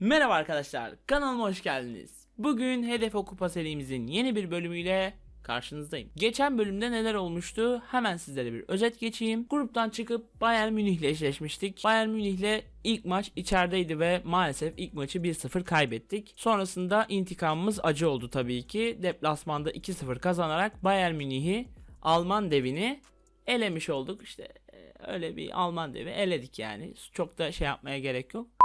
Merhaba arkadaşlar, kanalıma hoş geldiniz. Bugün Hedef Okupa serimizin yeni bir bölümüyle karşınızdayım. Geçen bölümde neler olmuştu? Hemen sizlere bir özet geçeyim. Gruptan çıkıp Bayern Münih ile eşleşmiştik. Bayern Münih ile ilk maç içerideydi ve maalesef ilk maçı 1-0 kaybettik. Sonrasında intikamımız acı oldu tabii ki. Deplasmanda 2-0 kazanarak Bayern Münih'i Alman devini elemiş olduk. İşte e, öyle bir Alman devi eledik yani. Çok da şey yapmaya gerek yok.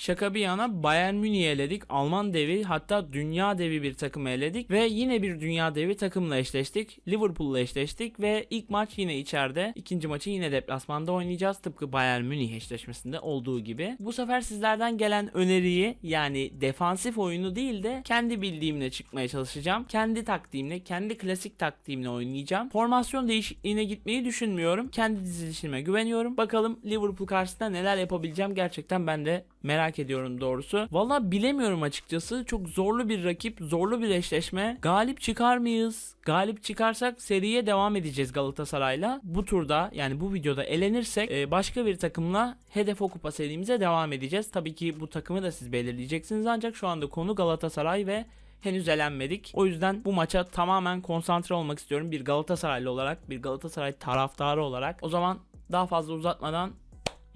Şaka bir yana Bayern Münih'i eledik. Alman devi hatta dünya devi bir takımı eledik. Ve yine bir dünya devi takımla eşleştik. Liverpool'la eşleştik ve ilk maç yine içeride. ikinci maçı yine deplasmanda oynayacağız. Tıpkı Bayern Münih eşleşmesinde olduğu gibi. Bu sefer sizlerden gelen öneriyi yani defansif oyunu değil de kendi bildiğimle çıkmaya çalışacağım. Kendi taktiğimle, kendi klasik taktiğimle oynayacağım. Formasyon değişikliğine gitmeyi düşünmüyorum. Kendi dizilişime güveniyorum. Bakalım Liverpool karşısında neler yapabileceğim gerçekten ben de merak ediyorum doğrusu. Valla bilemiyorum açıkçası. Çok zorlu bir rakip, zorlu bir eşleşme. Galip çıkar mıyız? Galip çıkarsak seriye devam edeceğiz Galatasaray'la. Bu turda yani bu videoda elenirsek e, başka bir takımla hedef o kupa serimize devam edeceğiz. Tabii ki bu takımı da siz belirleyeceksiniz ancak şu anda konu Galatasaray ve henüz elenmedik. O yüzden bu maça tamamen konsantre olmak istiyorum. Bir Galatasaraylı olarak, bir Galatasaray taraftarı olarak. O zaman daha fazla uzatmadan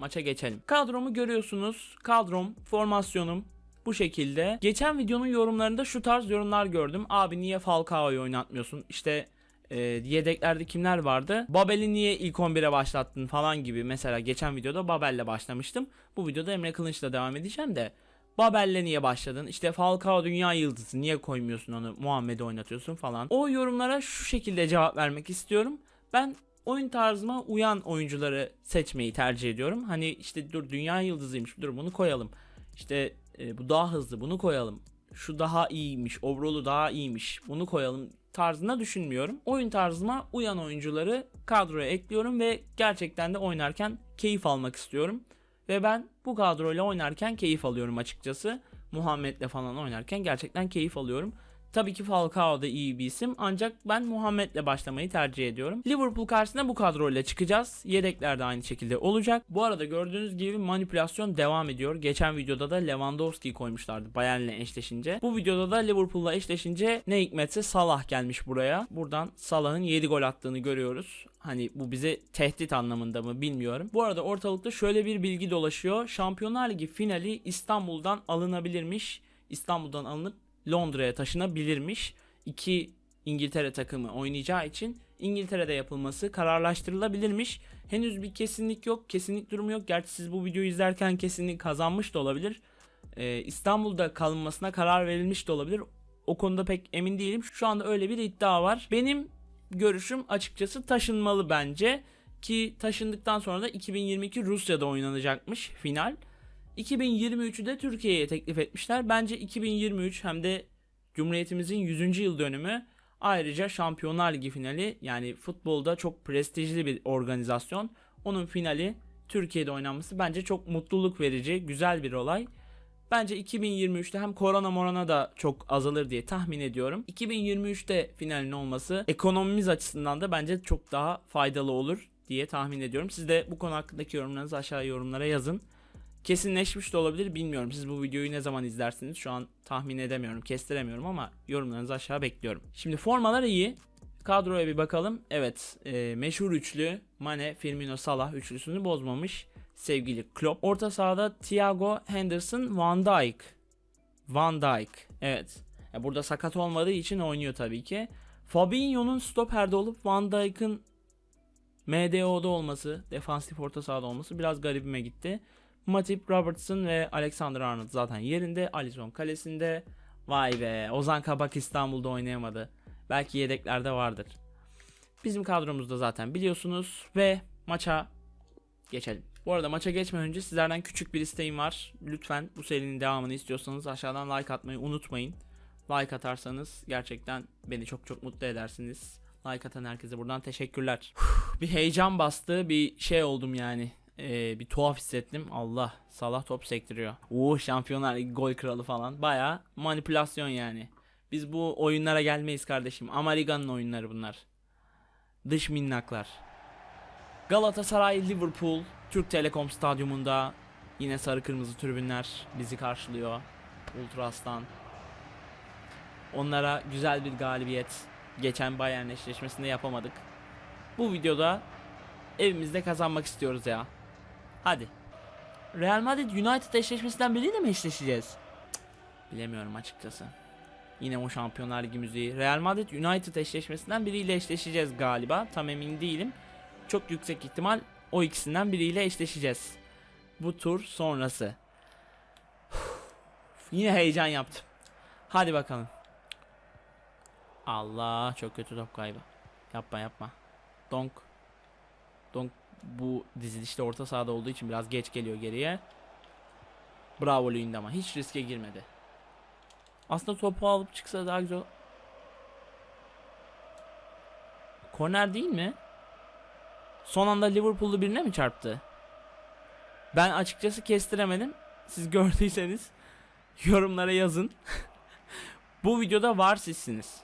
maça geçelim. Kadromu görüyorsunuz. Kadrom, formasyonum bu şekilde. Geçen videonun yorumlarında şu tarz yorumlar gördüm. Abi niye Falcao'yu oynatmıyorsun? İşte e, yedeklerde kimler vardı? Babel'i niye ilk 11'e başlattın falan gibi. Mesela geçen videoda Babel'le başlamıştım. Bu videoda Emre Kılınç'la devam edeceğim de. Babel'le niye başladın? İşte Falcao dünya yıldızı niye koymuyorsun onu? Muhammed'i oynatıyorsun falan. O yorumlara şu şekilde cevap vermek istiyorum. Ben oyun tarzıma uyan oyuncuları seçmeyi tercih ediyorum. Hani işte dur dünya yıldızıymış dur bunu koyalım. İşte e, bu daha hızlı bunu koyalım. Şu daha iyiymiş, overall'u daha iyiymiş. Bunu koyalım tarzında düşünmüyorum. Oyun tarzıma uyan oyuncuları kadroya ekliyorum ve gerçekten de oynarken keyif almak istiyorum. Ve ben bu kadroyla oynarken keyif alıyorum açıkçası. Muhammed'le falan oynarken gerçekten keyif alıyorum. Tabii ki Falcao da iyi bir isim ancak ben Muhammed'le başlamayı tercih ediyorum. Liverpool karşısında bu kadroyla çıkacağız. Yedekler de aynı şekilde olacak. Bu arada gördüğünüz gibi manipülasyon devam ediyor. Geçen videoda da Lewandowski'yi koymuşlardı Bayern'le eşleşince. Bu videoda da Liverpool'la eşleşince ne hikmetse Salah gelmiş buraya. Buradan Salah'ın 7 gol attığını görüyoruz. Hani bu bize tehdit anlamında mı bilmiyorum. Bu arada ortalıkta şöyle bir bilgi dolaşıyor. Şampiyonlar Ligi finali İstanbul'dan alınabilirmiş. İstanbul'dan alınıp Londra'ya taşınabilirmiş. İki İngiltere takımı oynayacağı için İngiltere'de yapılması kararlaştırılabilirmiş. Henüz bir kesinlik yok, kesinlik durumu yok. Gerçi siz bu videoyu izlerken kesinlik kazanmış da olabilir. Ee, İstanbul'da kalınmasına karar verilmiş de olabilir. O konuda pek emin değilim. Şu anda öyle bir iddia var. Benim görüşüm açıkçası taşınmalı bence. Ki taşındıktan sonra da 2022 Rusya'da oynanacakmış final. 2023'ü de Türkiye'ye teklif etmişler. Bence 2023 hem de Cumhuriyetimizin 100. yıl dönümü ayrıca Şampiyonlar Ligi finali yani futbolda çok prestijli bir organizasyon. Onun finali Türkiye'de oynanması bence çok mutluluk verici, güzel bir olay. Bence 2023'te hem korona morona da çok azalır diye tahmin ediyorum. 2023'te finalin olması ekonomimiz açısından da bence çok daha faydalı olur diye tahmin ediyorum. Siz de bu konu hakkındaki yorumlarınızı aşağı yorumlara yazın. Kesinleşmiş de olabilir bilmiyorum. Siz bu videoyu ne zaman izlersiniz şu an tahmin edemiyorum, kestiremiyorum ama yorumlarınızı aşağı bekliyorum. Şimdi formalar iyi. Kadroya bir bakalım. Evet, e, meşhur üçlü Mane, Firmino, Salah üçlüsünü bozmamış sevgili Klopp. Orta sahada Thiago, Henderson, Van Dijk. Van Dijk. Evet. Burada sakat olmadığı için oynuyor tabii ki. Fabinho'nun stoperde olup Van Dijk'ın MDO'da olması, defansif orta sahada olması biraz garibime gitti. Matip, Robertson ve Alexander Arnold zaten yerinde. Alisson kalesinde. Vay be Ozan Kabak İstanbul'da oynayamadı. Belki yedeklerde vardır. Bizim kadromuzda zaten biliyorsunuz ve maça geçelim. Bu arada maça geçmeden önce sizlerden küçük bir isteğim var. Lütfen bu serinin devamını istiyorsanız aşağıdan like atmayı unutmayın. Like atarsanız gerçekten beni çok çok mutlu edersiniz. Like atan herkese buradan teşekkürler. bir heyecan bastı, bir şey oldum yani e, bir tuhaf hissettim. Allah Salah top sektiriyor. Oo şampiyonlar gol kralı falan. Baya manipülasyon yani. Biz bu oyunlara gelmeyiz kardeşim. Amerika'nın oyunları bunlar. Dış minnaklar. Galatasaray Liverpool Türk Telekom Stadyumunda Yine sarı kırmızı tribünler bizi karşılıyor. Ultras'tan. Onlara güzel bir galibiyet. Geçen Bayern eşleşmesinde yapamadık. Bu videoda evimizde kazanmak istiyoruz ya. Hadi. Real Madrid United eşleşmesinden biriyle mi eşleşeceğiz? Cık, Bilemiyorum açıkçası. Yine o Şampiyonlar Ligi müziği. Real Madrid United eşleşmesinden biriyle eşleşeceğiz galiba. Tam emin değilim. Çok yüksek ihtimal o ikisinden biriyle eşleşeceğiz. Bu tur sonrası. Yine heyecan yaptım. Hadi bakalım. Allah çok kötü top kaybı. Yapma yapma. Donk. Donk bu dizilişte orta sahada olduğu için biraz geç geliyor geriye. Bravo Luyendama. Hiç riske girmedi. Aslında topu alıp çıksa daha güzel. Korner değil mi? Son anda Liverpool'lu birine mi çarptı? Ben açıkçası kestiremedim. Siz gördüyseniz yorumlara yazın. Bu videoda var sizsiniz.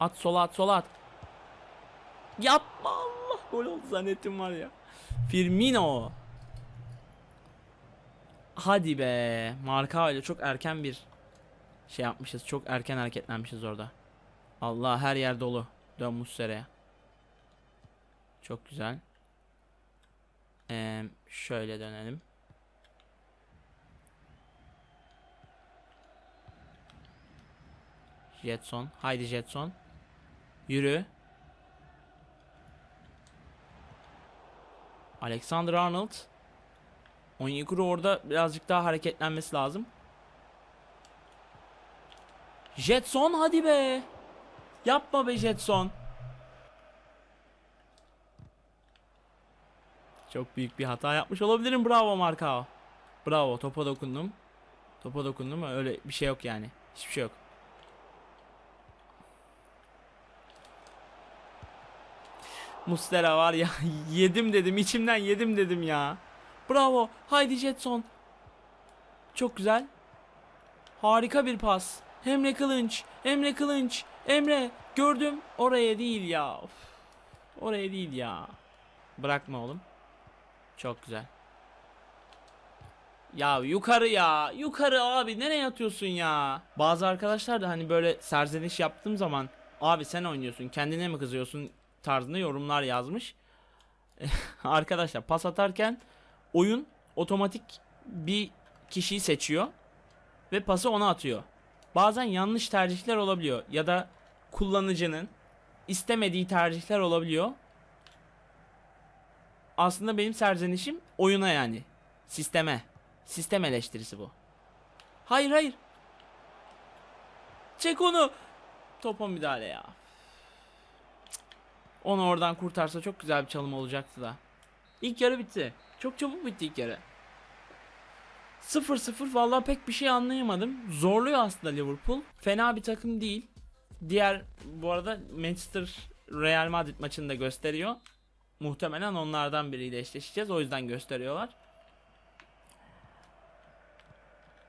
At sola at sola at. Yapma Allah gol oldu zannettim var ya. Firmino. Hadi be. Marka ile çok erken bir şey yapmışız. Çok erken hareketlenmişiz orada. Allah her yer dolu. Dön Muslera'ya. Çok güzel. Ee, şöyle dönelim. Jetson. Haydi Jetson. Yürü. Alexander Arnold. Onyekuru orada birazcık daha hareketlenmesi lazım. Jetson hadi be. Yapma be Jetson. Çok büyük bir hata yapmış olabilirim. Bravo Markao. Bravo topa dokundum. Topa dokundum öyle bir şey yok yani. Hiçbir şey yok. Mustera var ya yedim dedim içimden yedim dedim ya. Bravo. Haydi Jetson. Çok güzel. Harika bir pas. Emre Kılınç. Emre Kılınç. Emre gördüm. Oraya değil ya. Of. Oraya değil ya. Bırakma oğlum. Çok güzel. Ya yukarı ya. Yukarı abi nereye atıyorsun ya? Bazı arkadaşlar da hani böyle serzeniş yaptığım zaman abi sen oynuyorsun kendine mi kızıyorsun tarzında yorumlar yazmış. arkadaşlar pas atarken oyun otomatik bir kişiyi seçiyor ve pası ona atıyor. Bazen yanlış tercihler olabiliyor ya da kullanıcının istemediği tercihler olabiliyor. Aslında benim serzenişim oyuna yani. Sisteme. Sistem eleştirisi bu. Hayır hayır. Çek onu. Topa müdahale ya. Onu oradan kurtarsa çok güzel bir çalım olacaktı da. İlk yarı bitti. Çok çabuk bitti ilk yarı. 0-0 vallahi pek bir şey anlayamadım. Zorluyor aslında Liverpool. Fena bir takım değil. Diğer bu arada Manchester Real Madrid maçını da gösteriyor. Muhtemelen onlardan biriyle eşleşeceğiz. O yüzden gösteriyorlar.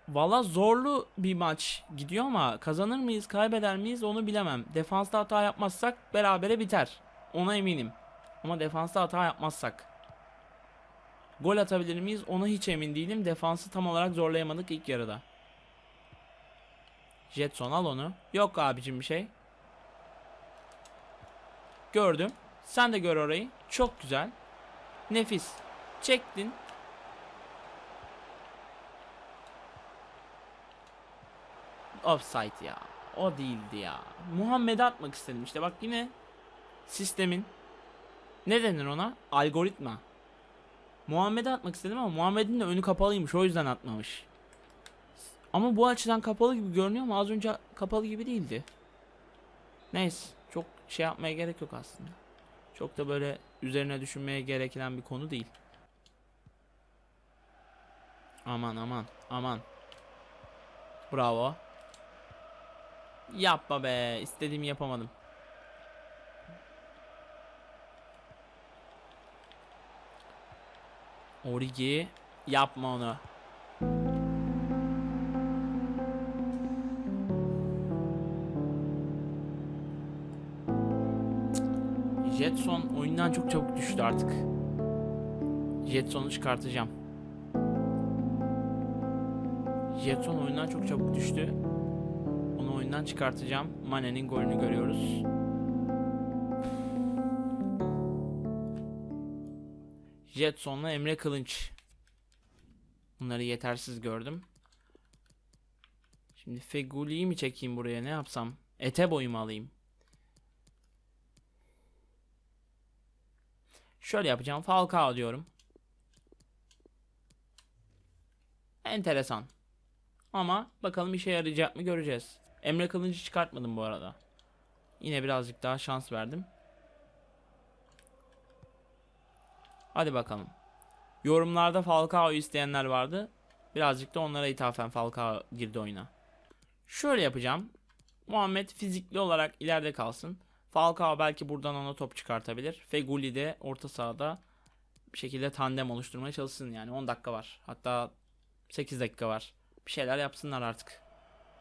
Valla zorlu bir maç gidiyor ama kazanır mıyız, kaybeder miyiz onu bilemem. Defansta hata yapmazsak berabere biter. Ona eminim. Ama defansta hata yapmazsak. Gol atabilir miyiz? Ona hiç emin değilim. Defansı tam olarak zorlayamadık ilk yarıda. Jetson al onu. Yok abicim bir şey. Gördüm. Sen de gör orayı. Çok güzel. Nefis. Çektin. Offside ya. O değildi ya. Muhammed'e atmak istedim işte. Bak yine sistemin ne denir ona? Algoritma. Muhammed'e atmak istedim ama Muhammed'in de önü kapalıymış. O yüzden atmamış. Ama bu açıdan kapalı gibi görünüyor ama az önce kapalı gibi değildi. Neyse. Çok şey yapmaya gerek yok aslında. Çok da böyle üzerine düşünmeye gereken bir konu değil. Aman aman aman. Bravo. Yapma be. İstediğimi yapamadım. Origi yapma onu. Jetson oyundan çok çabuk düştü artık. Jetson'u çıkartacağım. Jetson oyundan çok çabuk düştü. Onu oyundan çıkartacağım. Mane'nin golünü görüyoruz. Jetson'la Emre Kılınç. Bunları yetersiz gördüm. Şimdi Feguli'yi mi çekeyim buraya ne yapsam? Ete boyu mu alayım? Şöyle yapacağım. Falcao diyorum. Enteresan. Ama bakalım işe yarayacak mı göreceğiz. Emre Kılıncı çıkartmadım bu arada. Yine birazcık daha şans verdim. Hadi bakalım. Yorumlarda Falcao isteyenler vardı. Birazcık da onlara ithafen Falcao girdi oyuna. Şöyle yapacağım. Muhammed fizikli olarak ileride kalsın. Falcao belki buradan ona top çıkartabilir. Feguli de orta sahada bir şekilde tandem oluşturmaya çalışsın yani 10 dakika var. Hatta 8 dakika var. Bir şeyler yapsınlar artık.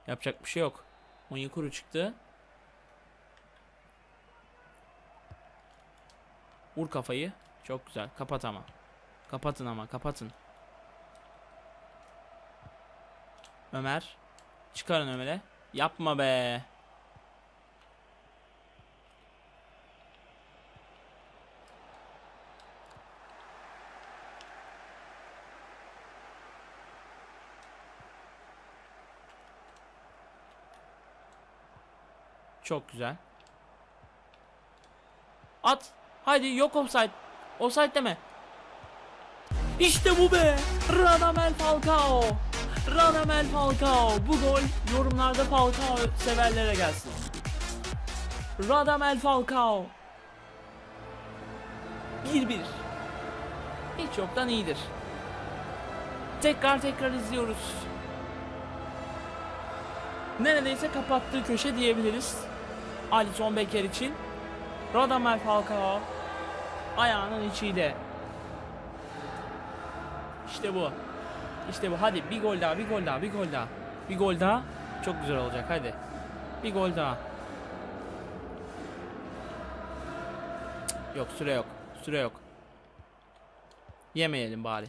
Yapacak bir şey yok. Onyekuru çıktı. Vur kafayı. Çok güzel. Kapat ama. Kapatın ama kapatın. Ömer. Çıkarın Ömer'e. Yapma be. Çok güzel. At. Haydi yok offside. Offside deme. İşte bu be. Radamel Falcao. Radamel Falcao. Bu gol yorumlarda Falcao severlere gelsin. Radamel Falcao. 1-1. Hiç yoktan iyidir. Tekrar tekrar izliyoruz. Neredeyse kapattığı köşe diyebiliriz. Alisson Becker için. Radamel Falcao ayağının içiyle. İşte bu. İşte bu. Hadi bir gol daha, bir gol daha, bir gol daha. Bir gol daha. Çok güzel olacak. Hadi. Bir gol daha. Yok, süre yok. Süre yok. Yemeyelim bari.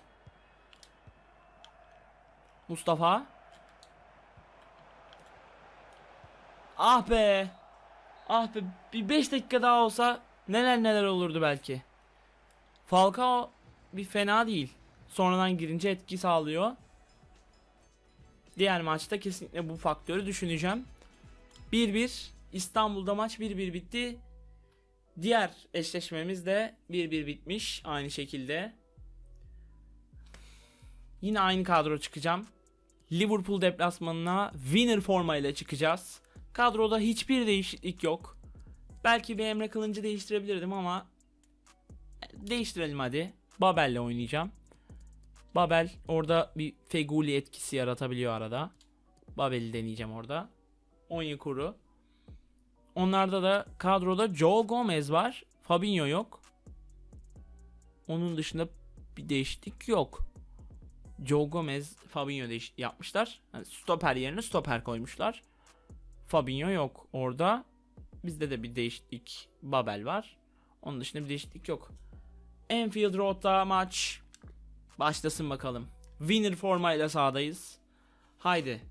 Mustafa. Ah be. Ah be. Bir 5 dakika daha olsa neler neler olurdu belki. Falcao bir fena değil. Sonradan girince etki sağlıyor. Diğer maçta kesinlikle bu faktörü düşüneceğim. 1-1 İstanbul'da maç 1-1 bitti. Diğer eşleşmemiz de 1-1 bitmiş aynı şekilde. Yine aynı kadro çıkacağım. Liverpool deplasmanına winner formayla çıkacağız. Kadroda hiçbir değişiklik yok. Belki bir Emre Kılıncı değiştirebilirdim ama değiştirelim hadi. Babel'le oynayacağım. Babel orada bir Feguli etkisi yaratabiliyor arada. Babel'i deneyeceğim orada. Onyekuru. Onlarda da kadroda Joe Gomez var. Fabinho yok. Onun dışında bir değişiklik yok. Joe Gomez, Fabinho değiş yapmışlar. Yani stoper yerine stoper koymuşlar. Fabinho yok orada. Bizde de bir değişiklik Babel var. Onun dışında bir değişiklik yok. Enfield Road'da maç başlasın bakalım. Winner formayla sahadayız. Haydi.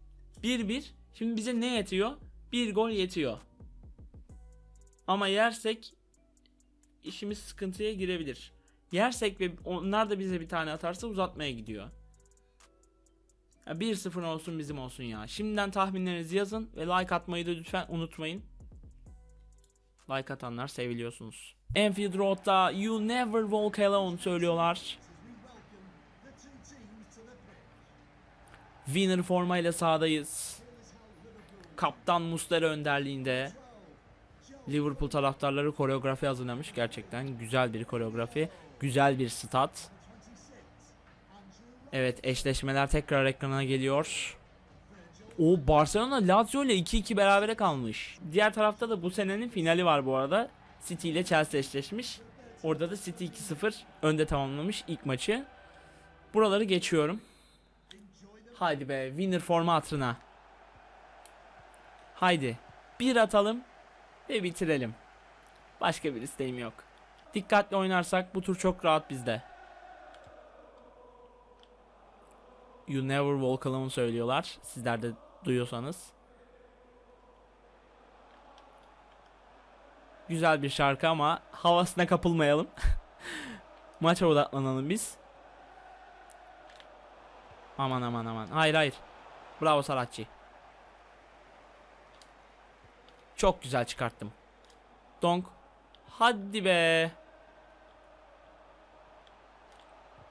1-1. Şimdi bize ne yetiyor? Bir gol yetiyor. Ama yersek işimiz sıkıntıya girebilir. Yersek ve onlar da bize bir tane atarsa uzatmaya gidiyor. Ya 1-0 olsun bizim olsun ya. Şimdiden tahminlerinizi yazın ve like atmayı da lütfen unutmayın. Like atanlar seviliyorsunuz. Enfield Road'da You Never Walk Alone söylüyorlar. Winner formayla sahadayız. Kaptan Muslera önderliğinde. Liverpool taraftarları koreografi hazırlamış. Gerçekten güzel bir koreografi. Güzel bir stat. Evet eşleşmeler tekrar ekrana geliyor. O Barcelona Lazio ile 2-2 berabere kalmış. Diğer tarafta da bu senenin finali var bu arada. City ile Chelsea eşleşmiş. Orada da City 2-0 önde tamamlamış ilk maçı. Buraları geçiyorum. Haydi be winner forma hatırına. Haydi bir atalım ve bitirelim. Başka bir isteğim yok. Dikkatli oynarsak bu tur çok rahat bizde. You never walk alone söylüyorlar. Sizler de duyuyorsanız. Güzel bir şarkı ama havasına kapılmayalım. Maça odaklanalım biz. Aman aman aman. Hayır hayır. Bravo Saratçı. Çok güzel çıkarttım. Donk. Hadi be.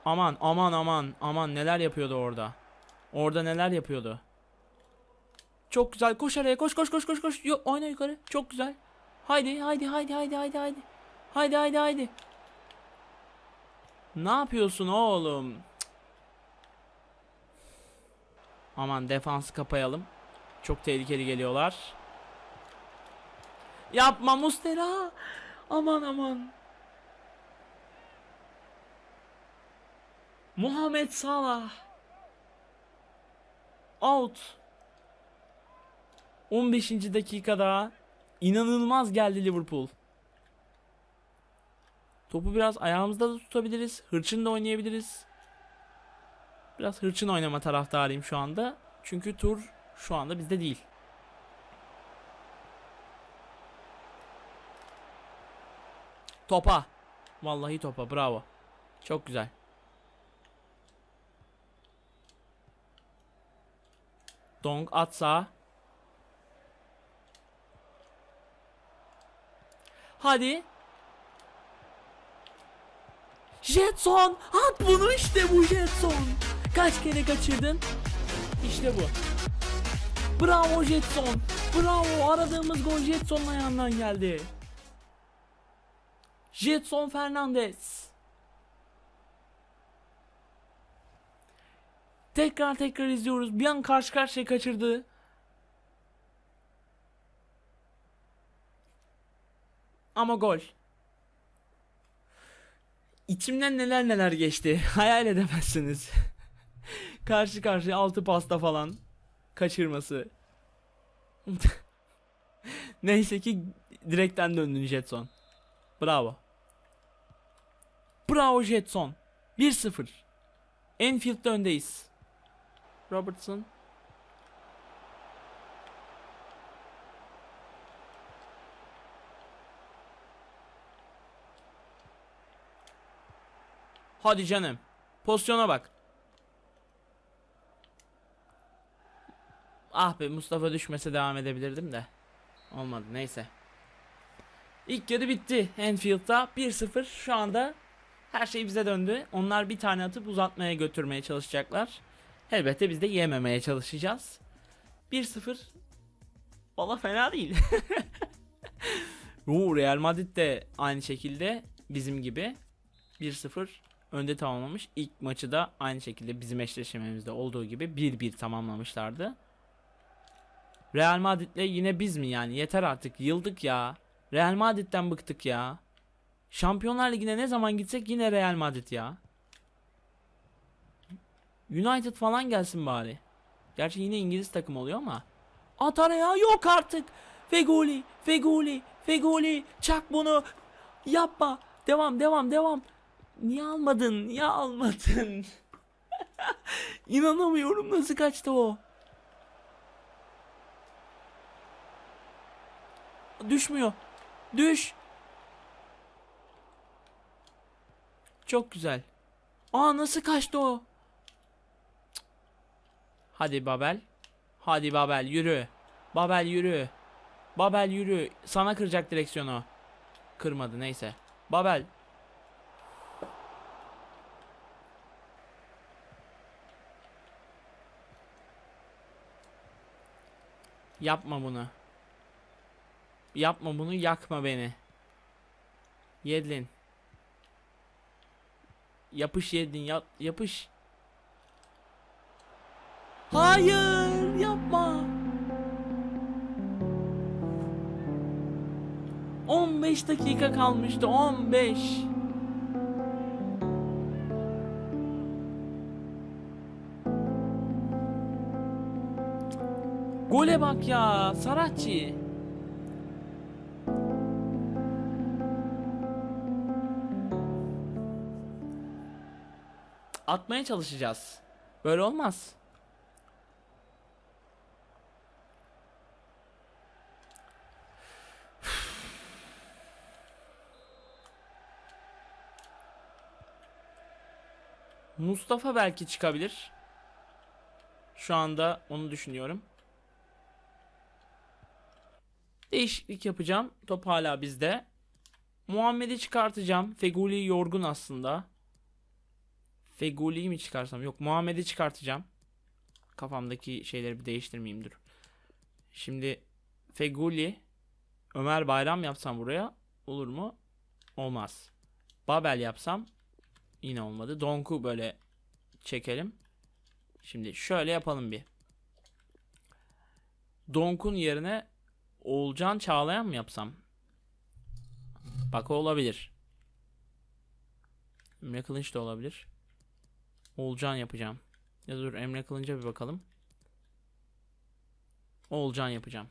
Aman aman aman aman neler yapıyordu orada. Orada neler yapıyordu. Çok güzel koş araya koş koş koş koş koş. Yo, oyna yukarı. Çok güzel. Haydi haydi haydi haydi haydi haydi. Haydi haydi haydi. Ne yapıyorsun oğlum? Aman defansı kapayalım. Çok tehlikeli geliyorlar. Yapma Mustera. Aman aman. Muhammed Salah. Out. 15. dakikada inanılmaz geldi Liverpool. Topu biraz ayağımızda da tutabiliriz. Hırçın da oynayabiliriz. Biraz hırçın oynama taraftarıyım şu anda. Çünkü tur şu anda bizde değil. Topa. Vallahi topa. Bravo. Çok güzel. Dong at sağa. Hadi. Jetson! At bunu işte bu Jetson. Kaç kere kaçırdın? İşte bu. Bravo Jetson. Bravo aradığımız gol Jetson'un ayağından geldi. Jetson Fernandez. Tekrar tekrar izliyoruz. Bir an karşı karşıya kaçırdı. Ama gol. İçimden neler neler geçti. Hayal edemezsiniz. karşı karşıya altı pasta falan kaçırması. Neyse ki direkten döndün Jetson. Bravo. Bravo Jetson. 1-0. Enfield'da öndeyiz. Robertson. Hadi canım. Pozisyona bak. Ah be Mustafa düşmese devam edebilirdim de. Olmadı neyse. İlk yarı bitti Enfield'da 1-0 şu anda her şey bize döndü. Onlar bir tane atıp uzatmaya götürmeye çalışacaklar. Elbette biz de yememeye çalışacağız. 1-0 Valla fena değil. Oo, Real Madrid de aynı şekilde bizim gibi 1-0 önde tamamlamış. İlk maçı da aynı şekilde bizim eşleşmemizde olduğu gibi 1-1 tamamlamışlardı. Real Madrid'le yine biz mi yani? Yeter artık. Yıldık ya. Real Madrid'den bıktık ya. Şampiyonlar Ligi'ne ne zaman gitsek yine Real Madrid ya. United falan gelsin bari. Gerçi yine İngiliz takım oluyor ama. At araya yok artık. Fegoli, Fegoli, Fegoli. Çak bunu. Yapma. Devam, devam, devam. Niye almadın? Niye almadın? İnanamıyorum nasıl kaçtı o. Düşmüyor. Düş. Çok güzel. Aa nasıl kaçtı o? Hadi Babel. Hadi Babel yürü. Babel yürü. Babel yürü. Sana kıracak direksiyonu. Kırmadı neyse. Babel. Yapma bunu. Yapma bunu yakma beni. Yedlin. Yapış Yedlin yap yapış. Hayır yapma. 15 dakika kalmıştı 15. Gole bak ya Saratçı. Atmaya çalışacağız. Böyle olmaz. Mustafa belki çıkabilir. Şu anda onu düşünüyorum. Değişiklik yapacağım. Top hala bizde. Muhammed'i çıkartacağım. Feguli yorgun aslında. Feguli'yi mi çıkarsam? Yok Muhammed'i çıkartacağım. Kafamdaki şeyleri bir değiştirmeyeyim dur. Şimdi Feguli Ömer Bayram yapsam buraya olur mu? Olmaz. Babel yapsam yine olmadı. Donk'u böyle çekelim. Şimdi şöyle yapalım bir. Donk'un yerine Oğulcan Çağlayan mı yapsam? Bak o olabilir. Emre Kılınç da olabilir. Oğulcan yapacağım. Ya dur Emre Kılınç'a bir bakalım. Oğulcan yapacağım.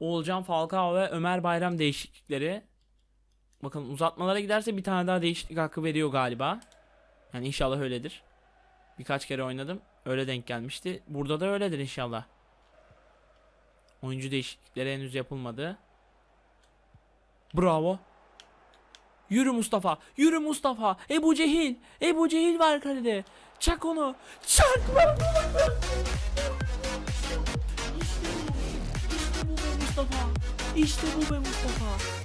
Oğulcan Falcao ve Ömer Bayram değişiklikleri. Bakın uzatmalara giderse bir tane daha değişiklik hakkı veriyor galiba. Yani inşallah öyledir. Birkaç kere oynadım. Öyle denk gelmişti. Burada da öyledir inşallah. Oyuncu değişiklikleri henüz yapılmadı. Bravo. Yürü Mustafa. Yürü Mustafa. Ebu Cehil. Ebu Cehil var kalede. Çak onu. Çak lan. İşte bu. Mustafa. İşte bu be Mustafa.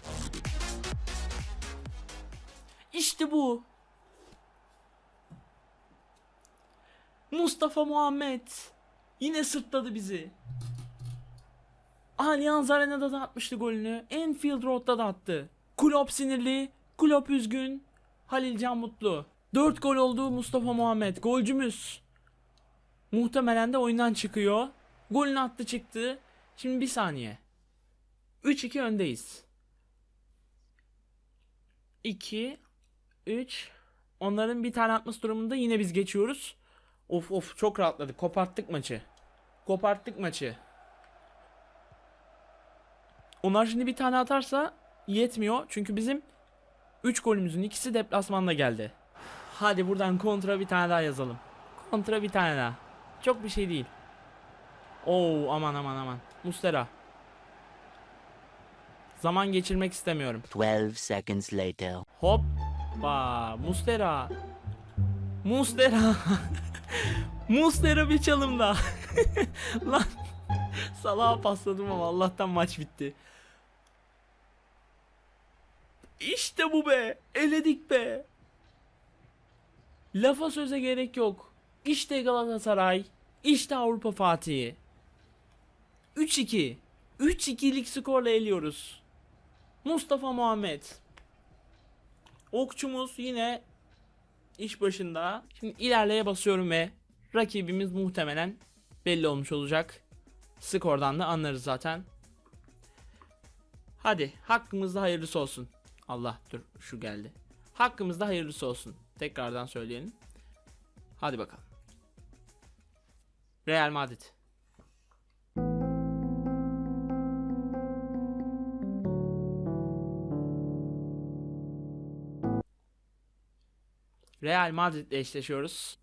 İşte bu. Mustafa Muhammed. Yine sırtladı bizi. Allianz Arena'da da atmıştı golünü. Enfield Road'da da attı. Klopp sinirli, Klopp üzgün, Halil Can mutlu. 4 gol oldu Mustafa Muhammed. Golcümüz. Muhtemelen de oyundan çıkıyor. Golünü attı çıktı. Şimdi bir saniye. 3-2 öndeyiz. 2 3 Onların bir tane atması durumunda yine biz geçiyoruz. Of of çok rahatladık. Koparttık maçı. Koparttık maçı. Onlar şimdi bir tane atarsa yetmiyor. Çünkü bizim 3 golümüzün ikisi deplasmanda geldi. Hadi buradan kontra bir tane daha yazalım. Kontra bir tane daha. Çok bir şey değil. Oo aman aman aman. Mustera. Zaman geçirmek istemiyorum. 12 seconds later. Hoppa. Mustera. Mustera. Mustera bir çalım daha. Lan. Salağa pasladım ama Allah'tan maç bitti. İşte bu be. Eledik be. Lafa söze gerek yok. İşte Galatasaray. İşte Avrupa Fatih'i. 3-2. 3-2'lik skorla eliyoruz. Mustafa Muhammed. Okçumuz yine iş başında. Şimdi ilerleye basıyorum ve rakibimiz muhtemelen belli olmuş olacak. Skordan da anlarız zaten. Hadi hakkımızda hayırlısı olsun. Allah dur şu geldi. Hakkımızda hayırlısı olsun. Tekrardan söyleyelim. Hadi bakalım. Real Madrid. Real Madrid ile eşleşiyoruz.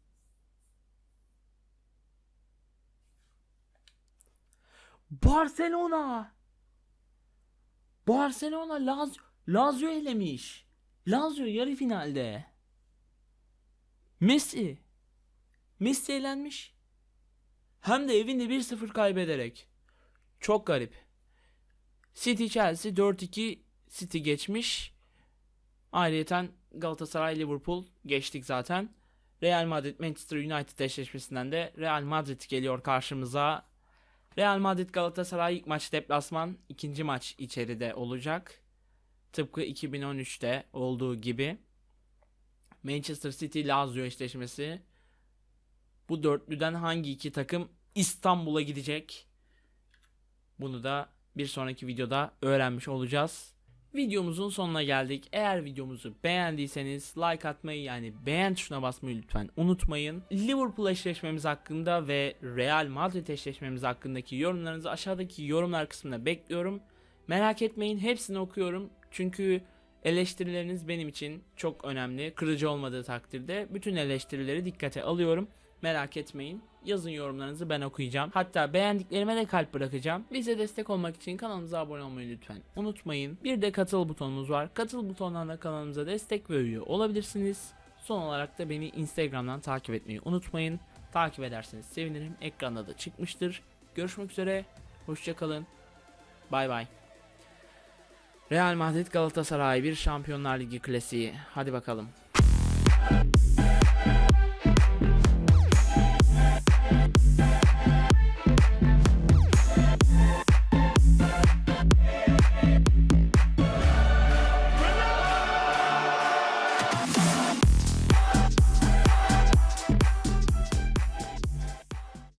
Barcelona. Barcelona Lazio, Lazio elemiş. Lazio yarı finalde. Messi. Messi elenmiş. Hem de evinde 1-0 kaybederek. Çok garip. City Chelsea 4-2 City geçmiş. Ayrıyeten Galatasaray Liverpool geçtik zaten. Real Madrid Manchester United eşleşmesinden de Real Madrid geliyor karşımıza. Real Madrid Galatasaray ilk maç deplasman, ikinci maç içeride olacak. Tıpkı 2013'te olduğu gibi. Manchester City Lazio eşleşmesi. Bu dörtlüden hangi iki takım İstanbul'a gidecek? Bunu da bir sonraki videoda öğrenmiş olacağız. Videomuzun sonuna geldik. Eğer videomuzu beğendiyseniz like atmayı yani beğen tuşuna basmayı lütfen unutmayın. Liverpool eşleşmemiz hakkında ve Real Madrid eşleşmemiz hakkındaki yorumlarınızı aşağıdaki yorumlar kısmına bekliyorum. Merak etmeyin hepsini okuyorum. Çünkü Eleştirileriniz benim için çok önemli. Kırıcı olmadığı takdirde bütün eleştirileri dikkate alıyorum. Merak etmeyin. Yazın yorumlarınızı ben okuyacağım. Hatta beğendiklerime de kalp bırakacağım. Bize destek olmak için kanalımıza abone olmayı lütfen unutmayın. Bir de katıl butonumuz var. Katıl butonundan da kanalımıza destek ve üye olabilirsiniz. Son olarak da beni Instagram'dan takip etmeyi unutmayın. Takip ederseniz sevinirim. Ekranda da çıkmıştır. Görüşmek üzere. Hoşçakalın. Bay bay. Real Madrid Galatasaray bir Şampiyonlar Ligi klasiği. Hadi bakalım.